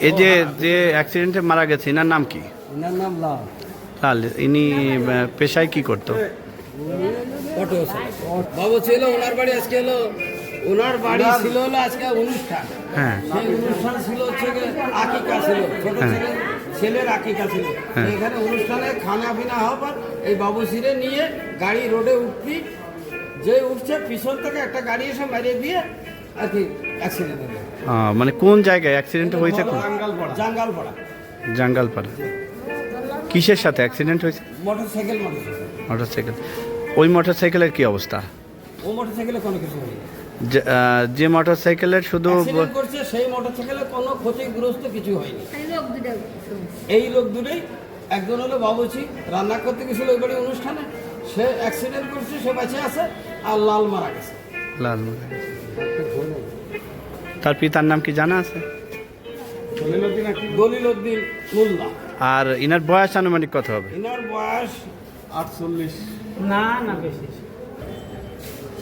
এই যে যে অ্যাক্সিডেন্টে মারা গেছে এনার নাম কি? এনার নাম লাল। লাল ইনি পেশায় কি করতো? অটো বাবু ছিল ওনার বাড়ি আজকে হলো ওনার বাড়ি ছিল হলো আজকে অনুষ্ঠান। হ্যাঁ। সেই অনুষ্ঠান ছিল হচ্ছে আকিকা ছিল ছোট হ্যাঁ। ছেলে ছেলের আকিকা ছিল। হ্যাঁ। এখানে অনুষ্ঠানে খানা পিনা হবার এই বাবু সিরে নিয়ে গাড়ি রোডে উঠবি যে উঠছে পিছন থেকে একটা গাড়ি এসে মারিয়ে দিয়ে আর কি মানে কোন জায়গায়? অ্যাক্সিডেন্ট হয়েছে কোন? জাঙ্গাল জাঙ্গালপাড়া। কিসের সাথে অ্যাক্সিডেন্ট হয়েছে? মোটর সাইকেল মোটর মোটরসাইকেল ওই মোটরসাইকেলের কি অবস্থা? ও মোটর সাইকেলে কোনো কিছু যে, মোটরসাইকেলের শুধু করছে সেই মোটর সাইকেলে কোনো ক্ষতিগ্রস্ত কিছু হয়নি। এই লোক দুটো এই লোক দুটোই একজন হলো বাবুচি রান্না করতে গেছিল ওই বাড়ি অনুষ্ঠানে। সে অ্যাক্সিডেন্ট করছে সে বেঁচে আছে আর লাল মারা গেছে। লাল মারা গেছে। তার পিতার নাম কি জানা আছে? দলিল উদ্দিন মোল্লা। আর ইনার বয়স আনুমানিক কত হবে? এনার বয়স আটচল্লিশ। না না বেশি।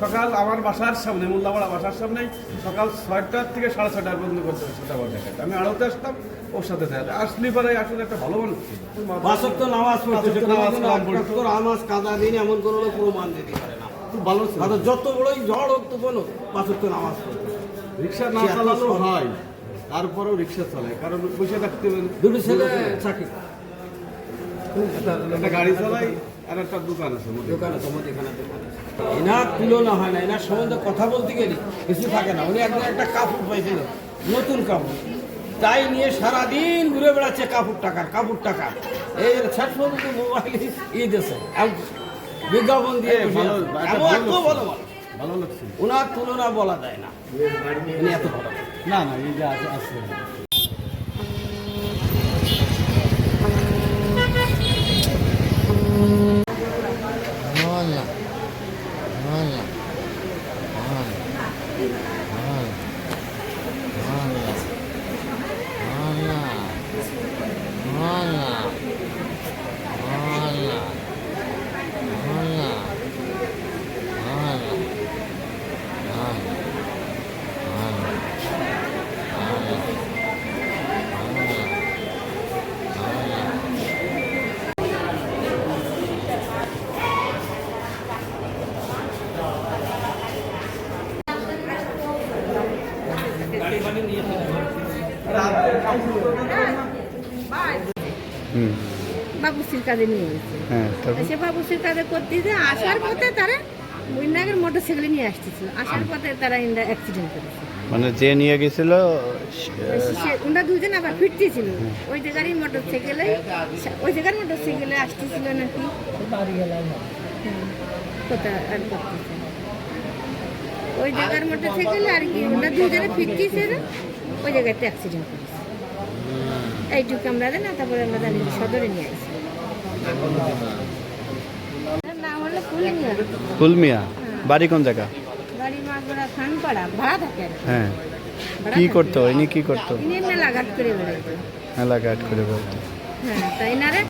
সকাল আমার বাসার সামনে মোল্লাপাড়া বাসার সামনে সকাল ছয়টার থেকে সাড়ে ছয়টার পর্যন্ত করতে সেটা আমার আমি আড়তে আসতাম ওর সাথে দেখা আসলি পরে আসলে একটা ভালো মানুষ তো বাসক নামাজ পড়তো। নামাজ কাদা দিন এমন কোনো লোক প্রমাণ দিতে পারে না। খুব ভালো ছিল। কারণ যত বড়ই ঝড় হোক নামাজ রিক্সা না চালানো হয় তারপরেও রিক্সা চালায় কারণ থাকতে হবে। দুটো ছেলে চাকরি। একটা গাড়ি চালাই আর একটা দোকান আছে। দোকানে তোমার এখানে দোকানে এনার তুলনা হয় না এনার সম্বন্ধে কথা বলতে গেলে কিছু থাকে না। উনি একদম একটা কাপড় পাইছিল নতুন কাপড়। তাই নিয়ে সারাদিন ঘুরে বেড়াচ্ছে কাপড় টাকার কাপড় টাকা। এই পর্যন্ত মোবাইল ই দিয়েছে বিজ্ঞাপন দিয়ে ভালো, এমন ভালো লাগছে। ওনার তুলনা বলা যায় না। উনি এত ভালো। না না এই যে আছে আছে। Hola. বাবুসির কাজে নিয়ে গেছে হ্যাঁ সে বাবুসির কাজে করতে যে আসার পথে তারা উইন্ডাগের মোটর সাইকেলে নিয়ে আসতেছিল। আসার পথে তারা ইন্ডা অ্যাক্সিডেন্ট করেছে। মানে যে নিয়ে গেছিল ওরা দুজন আবার ফিরতেছিল। ওই জায়গারই মোটর সাইকেলে ওই জায়গার মোটর সাইকেলে আসতেছিল নাকি? কোথায় আর ওই জায়গার মোটর সাইকেলে আর কি ওরা দুজনে ফিরতেছিল ওই জায়গাতে অ্যাক্সিডেন্ট করেছে এইটুকু আমরা না তারপরে আমরা জানি সদরে নিয়ে আসি নাম হলো ফুলমিয়া। ফুলমিয়া বাড়ি কোন জায়গা? গাড়ি মাগড়া খানপাড়া ভাড়া থাকে হ্যাঁ। কি করতো ইনি কি করতো? ইনি এমনি করে বেড়াইতো। আট করে বলতো হ্যাঁ তাই না রে